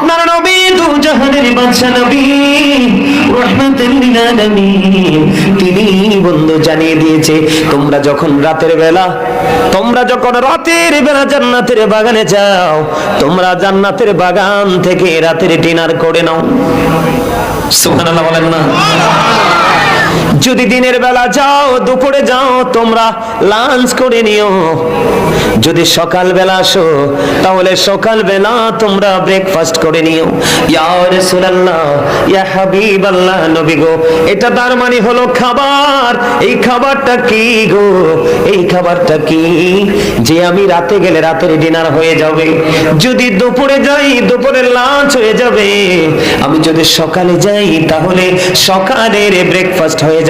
আপনার নবী দু জাহানের বাদশা নবী আলামিন। তিনি বন্ধু জানিয়ে দিয়েছে, তোমরা যখন রাতের বেলা, তোমরা যখন রাতের বেলা জান্নাতের বাগানে যাও, তোমরা জান্নাতের বাগান থেকে রাতের ডিনার করে নাও। সুবহানাল্লাহ বলেন না। যদি দিনের বেলা যাও, দুপুরে যাও, তোমরা লাঞ্চ করে নিও। যদি সকাল বেলা আসো, তাহলে সকাল বেলা তোমরা ব্রেকফাস্ট করে নিও। ইয়া রাসূলুল্লাহ, ইয়া হাবিবাল্লাহ, নবী গো, এটা তার মানে হলো খাবার। এই খাবারটা কি গো? এই খাবারটা কি? যে আমি রাতে গেলে রাতের ডিনার হয়ে যাবে। যদি দুপুরে যাই দুপুরের লাঞ্চ হয়ে যাবে। আমি যদি সকালে যাই, তাহলে সকালের ব্রেকফাস্ট হয়ে যাবে।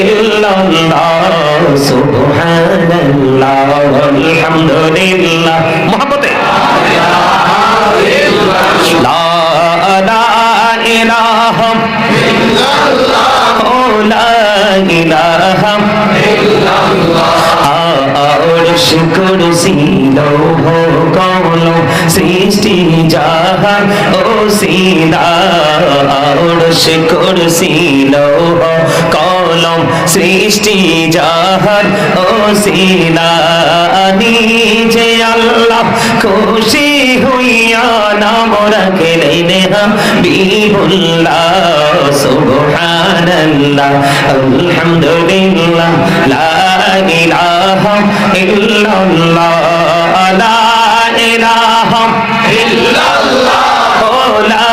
ইল্লাল্লাহ, সুবহানাল্লাহ, আলহামদুলিল্লাহ। মোহাম্মতে লা ইলাহা ও লা ইলাহা আরশ কুরসি লৌহ কলম সৃষ্টি জাহান ও সিনা। আরশ কুরসি লৌহ সৃষ্টি জাহান ও সিনা, নিজে আল্লাহ খুশি হইয়া নাম রাখলেন হাবিবুল্লাহ সুবহানাল্লাহ, আলহামদুলিল্লাহ, লা ইলাহা ইল্লাল্লাহ, লা ইলাহা ইল্লাল্লাহ, লা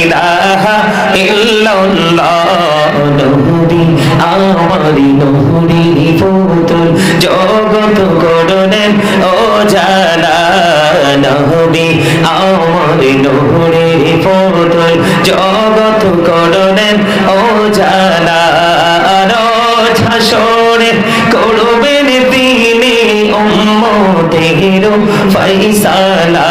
ইলাহা ইল্লাল্লাহ আমারি নূরি পুতুল জগত করলেন ও জানা নবী আমারি নূরি পুতুল জগত করলেন ও জানা ঝাসরে করবেন তিনি উম্মতের ফয়সালা।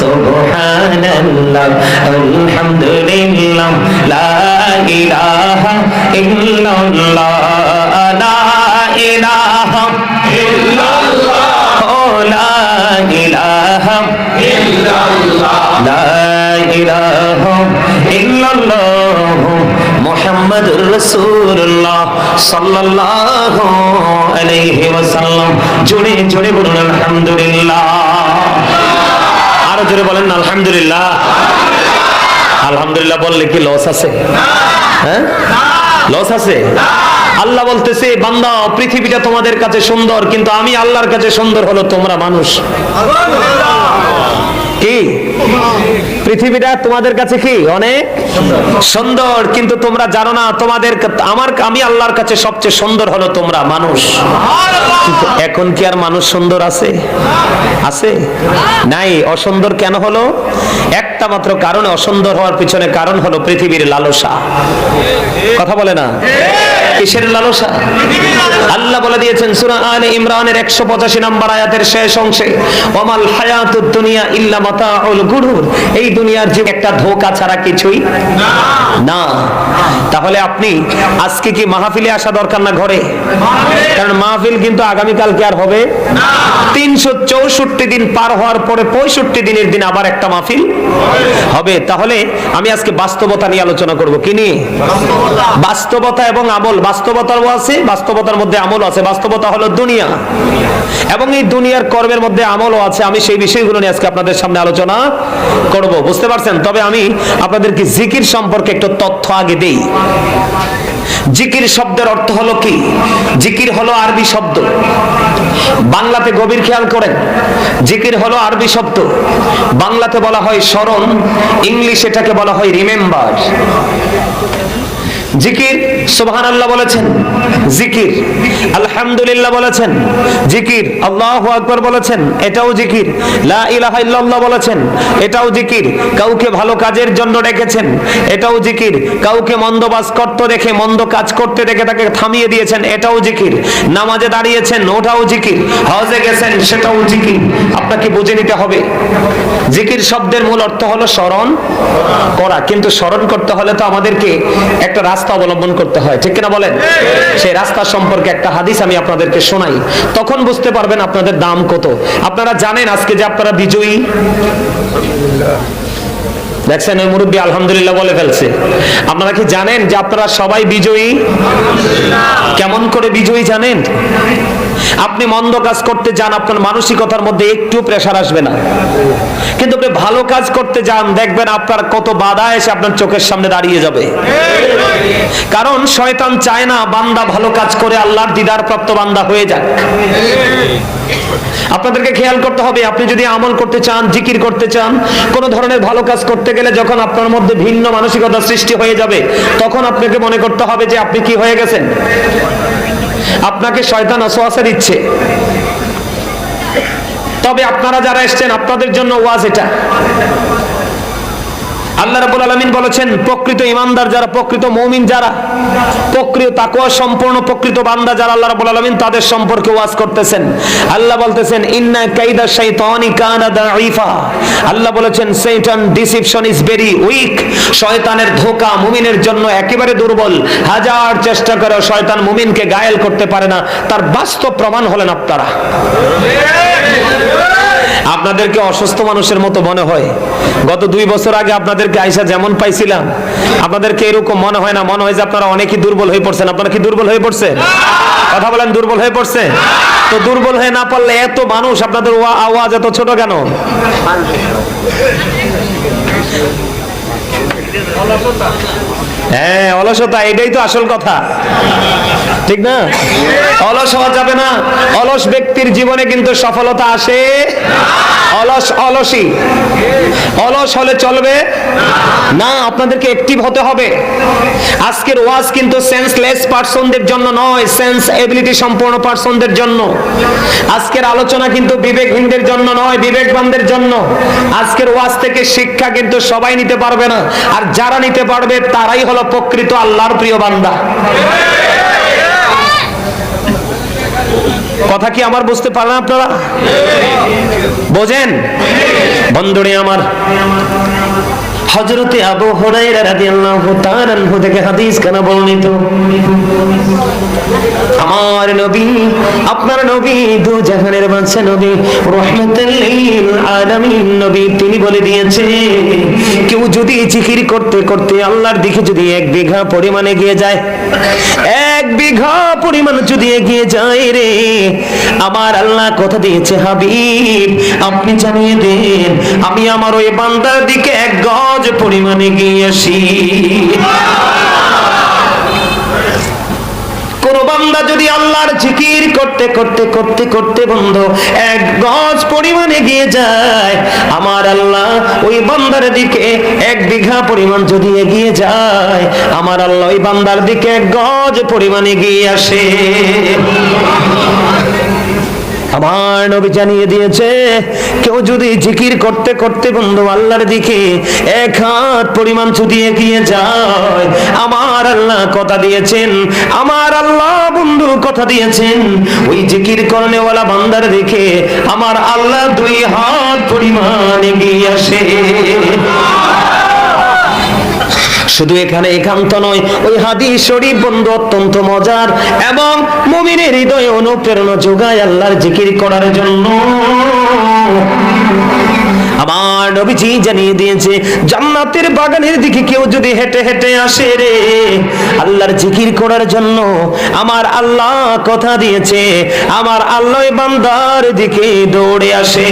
সুবহানাল্লাহ, আলহামদুলিল্লাহ, লা ইলাহা ইল্লাল্লাহ, লা ইলাহা ইল্লাল্লাহ, ও লা ইলাহা ইল্লাল্লাহ, লা ইলাহা ইল্লাল্লাহ, মুহাম্মাদুর রাসূলুল্লাহ সাল্লাল্লাহু আলাইহি ওয়াসাল্লাম। জোরে জোরে বলুন, আলহামদুলিল্লাহ। আরও জোরে বলেন বললে কি লস আছে? হ্যাঁ? লস আছে? আল্লাহ বলতেছে বান্দা পৃথিবীটা তোমাদের কাছে সুন্দর কিন্তু আমি আল্লাহর কাছে সুন্দর হলো তোমরা মানুষ। কি? পৃথিবীটা তোমাদের কাছে কি? অনেক সুন্দর, কিন্তু তোমরা জানো না, তোমাদের আমার আমি আল্লাহর কাছে সবচেয়ে সুন্দর হলো তোমরা, মানুষ। এখন কি আর মানুষ সুন্দর আছে? আছে? নাই, অসুন্দর কেন হলো? একটা মাত্র কারণে অসুন্দর হওয়ার পিছনে কারণ হলো পৃথিবীর লালসা। কথা বলে না? কিসের লালসা? আল্লাহ বলে দিয়েছেন, সূরা আলে ইমরানের 185 নম্বর আয়াতের শেষ অংশে, ওমাল হায়াতুদ দুনিয়া ইল্লা মাতাউল গুরুর। এই দুনিয়ার যে একটা ধোঁকা ছাড়া কিছুই না। তাহলে আপনি আজকে কি মাহফিলে আসা দরকার না ঘরে? কারণ মাহফিল কিন্তু আগামী কালকে আর হবে তিনশো চৌষট্টি দিন পার হওয়ার পরে পঁয়ষট্টি দিনের দিন আবার একটা মাহফিল হবে। তাহলে আমি আজকে বাস্তবতা নিয়ে আলোচনা করব। কি নিয়ে? বাস্তবতা এবং আমল। বাস্তবতাও আছে, বাস্তবতার মধ্যে আমল আছে। বাস্তবতা হলো দুনিয়া। এবং এই দুনিয়ার কর্মের মধ্যে আমলও আছে। আমি সেই বিষয়গুলো নিয়ে আজকে আপনাদের সামনে আলোচনা করব। বুঝতে পারছেন? তবে আমি আপনাদেরকে জিকির সম্পর্কে একটু তথ্য আগে দেই। জিকির শব্দের অর্থ হলো কি? জিকির হলো আরবি শব্দ। বাংলাতে গভীর খেয়াল করেন। জিকির হলো আরবি শব্দ। বাংলাতে বলা হয় স্মরণ, ইংলিশ এটাকে বলা হয় রিমেম্বার। জিকির সুবহানাল্লাহ বলেছেন। জিকির। আলহামদুলিল্লাহ বলেছেন। জিকির, আল্লাহু আকবার বলেছেন, এটাও জিকির। লা ইলাহা ইল্লাল্লাহ বলেছেন, এটাও জিকির। কাউকে ভালো কাজের জন্য ডেকেছেন, এটাও জিকির। কাউকে মন্দ বাস করতে দেখে, মন্দ কাজ করতে দেখে তাকে থামিয়ে দিয়েছেন, এটাও জিকির। নামাজে দাঁড়িয়েছেন, ওটাও জিকির। হজে গেছেন, সেটাও জিকির। আপনাকে বুঝে নিতে হবে। জিকির শব্দের মূল অর্থ হলো স্মরণ করা। কিন্তু স্মরণ করতে হলে তো আমাদেরকে একটা রাস্তা অবলম্বন করতে হয় ঠিক কিনা বলেন? সেই রাস্তা সম্পর্কে একটা হাদিস আমি আপনাদেরকে শোনাই। তখন বুঝতে পারবেন আপনাদের দাম কত। আপনারা জানেন আজকে যে আপনারা বিজয়ী? দেখছেন ওই মুরব্বী আলহামদুলিল্লাহ বলে ফেলছে। আপনারা কি জানেন যে আপনারা সবাই বিজয়ী? কেমন করে বিজয়ী জানেন? আপনি মন্দ কাজ করতে যান, আপনার মানসিকতার মধ্যে একটু প্রেশার আসবে না। কিন্তু আপনি ভালো কাজ করতে যান, দেখবেন আপনার কত বাধা এসে আপনার চোখের সামনে দাঁড়িয়ে যাবে। কারণ শয়তান চায় না বান্দা ভালো কাজ করে আল্লাহর দিদার প্রাপ্ত বান্দা হয়ে যাক। আপনাদেরকে খেয়াল করতে হবে, আপনি যদি আমল করতে চান, জিকির করতে চান, কোন ধরনের ভালো কাজ করতে গেলে যখন আপনার মধ্যে ভিন্ন মানসিকতা সৃষ্টি হয়ে যাবে, তখন আপনাকে মনে করতে হবে যে আপনি কি হয়ে গেছেন। আপনাকে শয়তান আসোয়াসা দিচ্ছে। তবে আপনারা যারা এসছেন আপনাদের জন্য ওয়াজ এটা। আল্লাহ রাব্বুল আলামিন বলেছেন, প্রকৃত ইমানদার যারা, প্রকৃত মুমিন যারা, প্রকৃত তাকওয়া সম্পূর্ণ, প্রকৃত বান্দা যারা আল্লাহ রাব্বুল আলামিন তাদের সম্পর্কে ওয়াজ করতেছেন। আল্লাহ বলতেছেন, ইন্না কাইদা শাইতানি কানা দাঈফা। আল্লাহ বলেছেন শয়তান ডিসিপশন ইজ ভেরি উইক শয়তানের ধোঁকা মুমিনের জন্য একেবারে দুর্বল। হাজার চেষ্টা করে শয়তান মুমিনকে গায়েল করতে পারে না। তার বাস্তব প্রমাণ হলেন আপনারা। আপনাদেরকে অসুস্থ মানুষের মতো মনে হয়। গত দুই বছর আগে আপনাদেরকে আইসা যেমন পাইছিলাম, আপনাদেরকে এরকম মনে হয় না, মনে হয় যে আপনারা অনেকই দুর্বল হয়ে পড়ছেন। আপনারা কি দুর্বল হয়ে পড়ছেন? কথা বলেন, দুর্বল হয়ে পড়ছে তো দুর্বল হয়ে না পারলে এত মানুষ আপনাদের ওয়া- আওয়াজ এত ছোট কেন? হ্যাঁ অলসতা, এটাই তো আসল কথা। ঠিক না? অলস হওয়া যাবে না। অলস ব্যক্তির জীবনে কিন্তু সফলতা আসে। অলস, অলসই। অলস হলে চলবে। না, আপনাদেরকে একটিভ হতে হবে। আজকের ওয়াজ কিন্তু সেন্সলেস পার্সনদের জন্য নয় সেন্স এবিলিটি সম্পূর্ণ পার্সনদের জন্য। আজকের আলোচনা কিন্তু বিবেকহীনদের জন্য নয়, বিবেকবানদের জন্য। আজকের ওয়াজ থেকে শিক্ষা কিন্তু সবাই নিতে পারবে না। আর যারা নিতে পারবে, তারাই হলো প্রকৃত আল্লাহর প্রিয় বান্দা। কথা কি আমার বুঝতে পারলেন আপনারা? বোঝেন? বন্ধুরে আমার। হযরতে আবু হুরায়রা রাদিয়াল্লাহু থেকে হাদিস কেন বর্ণিত? আমার নবী, আপনার নবী, দু জাহানের বাদশা নবী রহমাতুল লিল আলামিন নবী, তিনি বলে দিয়েছে, কেউ যদি জিকির করতে করতে আল্লাহর দিকে যদি এক বিঘা পরিমাণে গিয়ে যায়, এক বিঘা পরিমাণ যদি এগিয়ে যায় রে, আমার আল্লাহ কথা দিয়েছে, হাবিব, আপনি জানিয়ে দেন, আমি আমার ওই বান্দার দিকে এক গজ পরিমাণে গিয়ে আসি। কোন বান্দা যদি আল্লাহর জিকির করতে করতে করতে করতে বন্ধ এক গজ পরিমাণে গিয়ে যায়, আমার আল্লাহ ওই বান্দার দিকে এক বিঘা পরিমাণ যদি এগিয়ে যায়, আমার আল্লাহ ওই বান্দার দিকে এক গজ পরিমাণে গিয়ে আসে। আমার নবী জানিয়ে দিয়েছে, কেউ যদি জিকির করতে করতে বন্ধু আল্লাহর দিকে এক হাত পরিমাণ যদি এগিয়ে যায়, আমার আল্লাহ কথা দিয়েছেন, আমার আল্লাহ বন্ধু কথা দিয়েছেন, ওই জিকির করনেওয়ালা বান্দার দিকে আমার আল্লাহ দুই হাত পরিমাণ এগিয়ে আসে। শুধু এখানে একান্ত নয়, ওই হাদিস শরীফ বন্ধু অত্যন্ত মজার এবং মুমিনের হৃদয়ে অনুপ্রেরণা যোগায় আল্লাহর জিকির করার জন্য। আমার নবীজি জানিয়ে দিয়েছে, জান্নাতের বাগানের দিকে কেউ যদি হেঁটে হেঁটে আসে রে, আল্লাহর জিকির করার জন্য আমার আল্লাহ কথা দিয়েছে, আমার আল্লাহ বান্দার দিকে দৌড়ে আসে।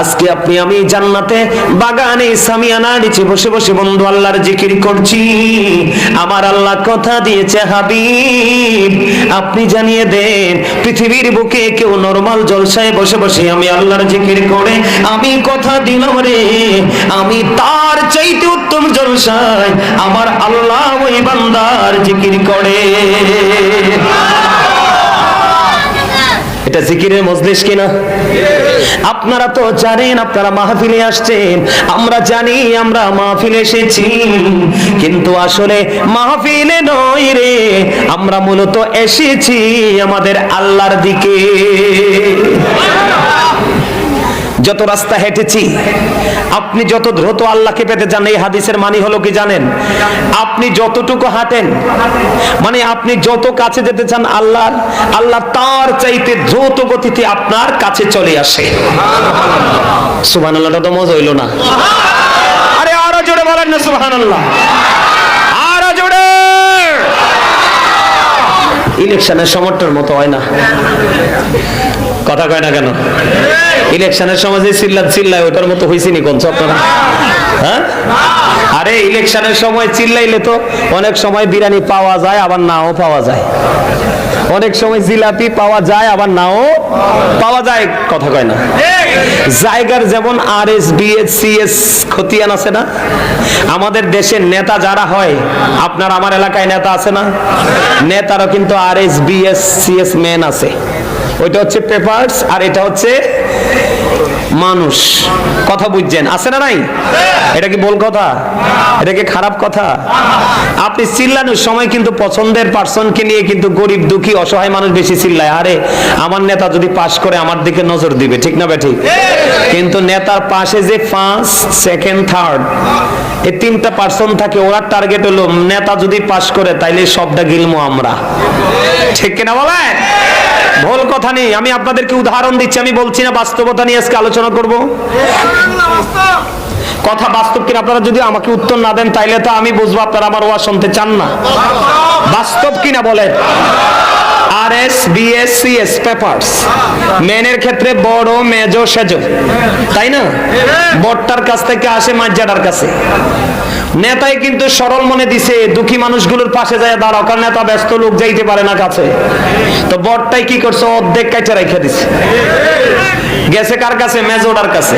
আজকে আপনি, আমি জান্নাতে বাগানে সামিয়ানা নিচে বসে বসে বন্ধু আল্লাহর জিকির করছি। আমার আল্লাহ কথা দিয়েছে, হাবিব, আপনি জানিয়ে দেন, পৃথিবীর বুকে কেউ নরমাল জলসায় বসে বসে আমি আল্লাহর জিকির করে আমি কথা দিলাম রে। আমি তার চাইতে উত্তম জলসায় আমার আল্লাহ ওই বান্দার জিকির করে। এটা জিকিরের মজলিস কিনা? আপনারা তো জানেন, আপনারা মাহফিলে আসছেন। আমরা জানি আমরা মাহফিলে এসেছি। কিন্তু আসলে মাহফিলে নয় রে, আমরা মূলত এসেছি আমাদের আল্লাহর দিকে। যত রাস্তা হেঁটেছি, আপনি যত দ্রুত আল্লাহকে পেতে চান, এই হাদিসের মানি হলো কি জানেন? আপনি যতটুকু হাঁটেন মানে আপনি যত কাছে যেতে চান, আল্লাহর, আল্লাহ তার চাইতে দ্রুত গতিতে আপনার কাছে চলে আসে। সুবহান আল্লাহটা তো মজা হইল না। আরে আরও জোরে বলেন না সুবহান আল্লাহ আরও জোরে। ইলেকশনের সমর্থন মতো হয় না। কথা কয় না কেন? ইলেকশনের সময় যে চিল্লা চিল্লায়, ওটার মতো হয়েছে নি কোন আপনারা হ্যাঁ? আরে, ইলেকশনের সময় চিল্লাইলে তো অনেক সময় বিরিয়ানি পাওয়া যায়, আবার নাও পাওয়া যায়। অনেক সময় জিলাপি পাওয়া যায়, আবার নাও পাওয়া যায়, কথা কয় না। জায়গার যেমন R S B S C S খতিয়ান আছে না? আমাদের দেশের নেতা যারা হয়, আপনার আমার এলাকায় নেতা আছে না? নেতারও কিন্তু R S B S C S main আছে। ওইটা হচ্ছে পেপারস আর এটা হচ্ছে মানুষ। কথা বুঝছেন? আছে না নাই? এটা কি বল কথা? এটা কি খারাপ কথা? আপনি চিল্লানোর সময় কিন্তু পছন্দের পার্সনকে নিয়ে কিন্তু গরিব, দুঃখী, অসহায় মানুষ বেশি চিল্লায়। আরে, আমার নেতা যদি পাশ করে আমার দিকে নজর দিবে, ঠিক না বেঠিক কিন্তু নেতার পাশে যে ফার্স্ট সেকেন্ড থার্ড এই তিনটা পার্সন থাকে ওরা টার্গেট হলো, নেতা যদি পাশ করে, তাইলে সবটা গিলমো আমরা। ঠিক কিনা বলেন? ভুল কথা নেই, আমি আপনাদেরকে উদাহরণ দিচ্ছি, আমি বলছি না বাস্তবতা নিয়ে আজকে আলোচনা করব। কথা বাস্তব কিনা, আপনারা যদি আমাকে উত্তর না দেন, তাইলে তো আমি বুঝব আপনারা আমার ওয়া শুনতে চান না। বাস্তব কিনা বলেন? R S B S C S papers মেনের ক্ষেত্রে বড় মেজো সেজো তাই না? বড়টার কাছ থেকে আসে, মাজ্জাটার কাছে। নেতাই কিন্তু সরল মনে দিছে, দুঃখী মানুষগুলোর পাশে যায়, দাঁড়াও, কারণ নেতা ব্যস্ত, লোক যাইতে পারে না কাছে। তো বটটাই কি করছে, অর্ধেক কাইটা রেখে দিছে। গেছে কার কাছে? মেজোডার কাছে।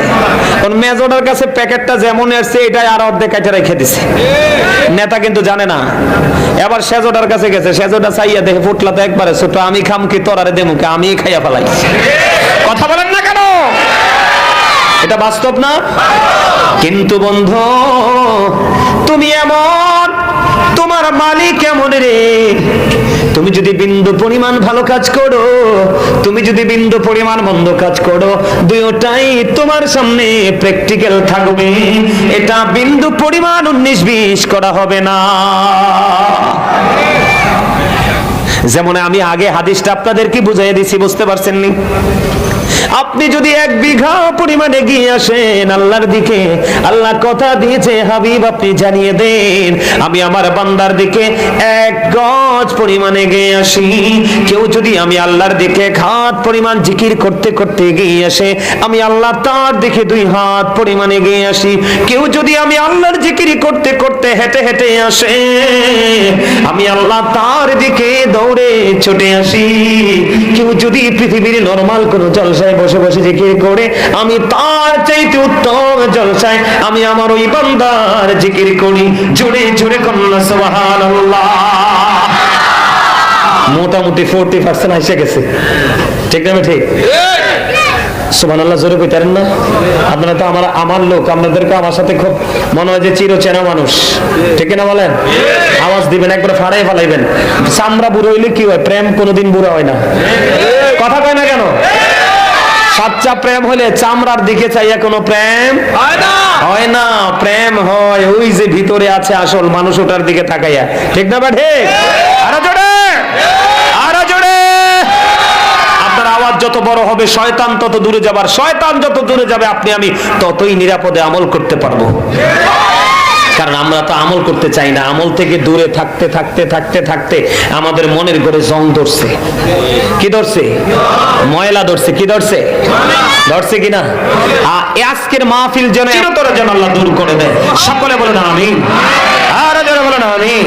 কোন মেজোডার কাছে প্যাকেটটা যেমন এসছে, এটাই আর অর্ধেক কাইটা রেখে দিছে। নেতা কিন্তু জানে না। এবার সেজোডার কাছে গেছে। সেজোডা চাইয়া দেখে ফুটলা তো একবারে ছোট, আমি খাম কি তোরারে দেমুকে আমি খাইয়া ফেলাই। কথা বলেন না কেন? এটা বাস্তব না? কিন্তু বন্ধু, তুমি এমন তোমার মালিক কেমন রে? তুমি যদি বিন্দু পরিমাণ ভালো কাজ করো, তুমি যদি বিন্দু পরিমাণ মন্দ কাজ করো, দুইটাই তোমার সামনে প্র্যাকটিক্যাল থাকবে। এটা বিন্দু পরিমাণ উনিশ বিশ করা হবে না। যেমন আমি আগে হাদিসটা আপনাদেরকে বুঝাই দিছি, বুঝতে পারছেন নি আপনি যদি এক বিঘা পরিমাণে গিয়ে আসেন আল্লাহর দিকে, আল্লাহ কথা দিয়েছে, হাবিব আপনি জানিয়ে দেন, আমি আমার বান্দার দিকে এক গজ পরিমাণে গিয়ে আসি। কেউ যদি আমি আল্লাহর দিকে হাত পরিমাণ জিকির করতে করতে গিয়ে আসে, আমি আল্লাহ তার দিকে দুই হাত পরিমাণে গিয়ে আসি। কেউ যদি আমি আল্লাহর জিকির করতে করতে হেঁটে হেঁটে আসে, আমি আল্লাহ তার দিকে দৌড়ে ছুটে আসি। কেউ যদি পৃথিবীর নরমাল কোন জলসায় বসে বসে জিকির করে, আমি তার চাইতে উত্তম জলসায় আমি আমার ওই বান্দার জিকির করি। জোরে জোরে কন্যা, সুবহানাল্লাহ। মোটামুটি ফোরটি পার্সেন্ট এসে গেছে। ঠিক না ঠিক সুবহানাল্লাহ জোরে কইতারেন না? আপনারা তো আমার আমার লোক আপনাদেরকে আমার সাথে খুব মনে হয় যে চির চেনা মানুষ। ঠিক না বলেন? আওয়াজ দিবেন একবার ফাড়াই ফেলাইবেন। চামড়া বুড়ো হইলে কি হয়? প্রেম কোনোদিন বুড়ো হয় না। কথা কয় না কেন? সাচ্চা প্রেম হলে চামড়ার দিকে চাইয়া কোনো প্রেম হয় না। প্রেম হয় ওই যে ভিতরে আছে আসল মানুষ ওটার দিকে তাকাইয়া। ঠিক না বা ঠিক? আরও জোরে জোরে। যত বড় হবে শয়তান, তত দূরে যাবার শয়তান, যত দূরে যাবে আপনি, আমি ততই নিরাপদে আমল করতে পারব। কারণ আমরা তো আমল করতে চাই না। আমল থেকে দূরে থাকতে থাকতে থাকতে থাকতে আমাদের মনের করে জং ধরছে। কি ধরছে? ময়লা ধরছে। কি ধরছে? ধরছে কিনা? আ- এ আজকের মাহফিল যেন চিরতরে যেন আল্লাহ দূর করে দেয়। সকলে বলে না আমি আর যারা বলে না আমি